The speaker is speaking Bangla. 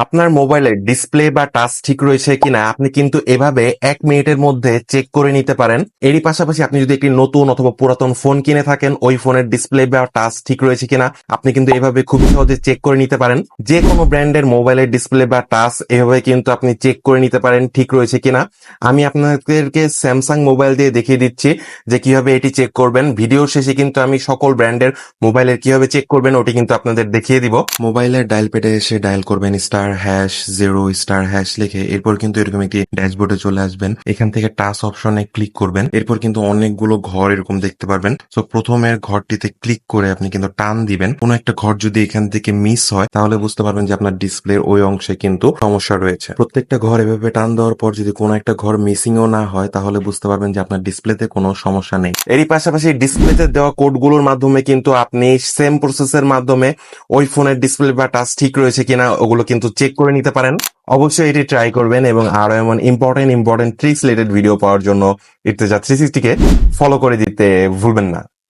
আপনার মোবাইলের ডিসপ্লে বা টাচ ঠিক রয়েছে কিনা আপনি কিন্তু এভাবে এক মিনিটের মধ্যে চেক করে নিতে পারেন। এরই পাশাপাশি আপনি যদি একটি নতুন অথবা পুরাতন ফোন কিনে থাকেন, ওই ফোনের ডিসপ্লে বা টাচ ঠিক রয়েছে কিনা আপনি কিন্তু এভাবে খুব সহজে চেক করে নিতে পারেন। যে কোনো ব্র্যান্ডের মোবাইলের ডিসপ্লে বা টাচ এভাবে কিন্তু আপনি চেক করে নিতে পারেন ঠিক রয়েছে কিনা। আমি আপনাদেরকে স্যামসাং মোবাইল দিয়ে দেখিয়ে দিচ্ছি যে কীভাবে এটি চেক করবেন। ভিডিওর শেষে কিন্তু আমি সকল ব্র্যান্ডের মোবাইলের কীভাবে চেক করবেন ওটি কিন্তু আপনাদের দেখিয়ে দিব। মোবাইলের ডায়াল প্যাডে এসে ডায়াল করবেন star hash zero star hash লিখে এরপর কিন্তু এরকম একটি ড্যাশবোর্ডে চলে আসবেন। এখান থেকে টাচ অপশনে ক্লিক করবেন। এরপর কিন্তু অনেকগুলো ঘর এরকম দেখতে পারবেন। তো প্রথমের ঘরটিতে ক্লিক করে আপনি কিন্তু টান দিবেন। কোনো একটা ঘর যদি এখান থেকে মিস হয়, তাহলে বুঝতে পারবেন যে আপনার ডিসপ্লের ওই অংশে কিন্তু সমস্যা রয়েছে। প্রত্যেকটা ঘর এভাবে টান দেওয়ার পর যদি কোনো একটা ঘর মিসিংও না হয়, তাহলে বুঝতে পারবেন যে আপনার ডিসপ্লেতে কোনো সমস্যা নেই। এরই পাশাপাশি ডিসপ্লেতে দেওয়া কোডগুলোর মাধ্যমে কিন্তু আপনি সেম প্রসেসের মাধ্যমে ওই ফোনের ডিসপ্লে বা টাচ ঠিক রয়েছে কিনা, ওগুলো কিন্তু চেক করে নিতে পারেন। অবশ্যই এটি ট্রাই করবেন এবং আরও এমন important important tricks related video পাওয়ার জন্য ইর্তেজা থ্রি সিক্সটিকে ফলো করে দিতে ভুলবেন না।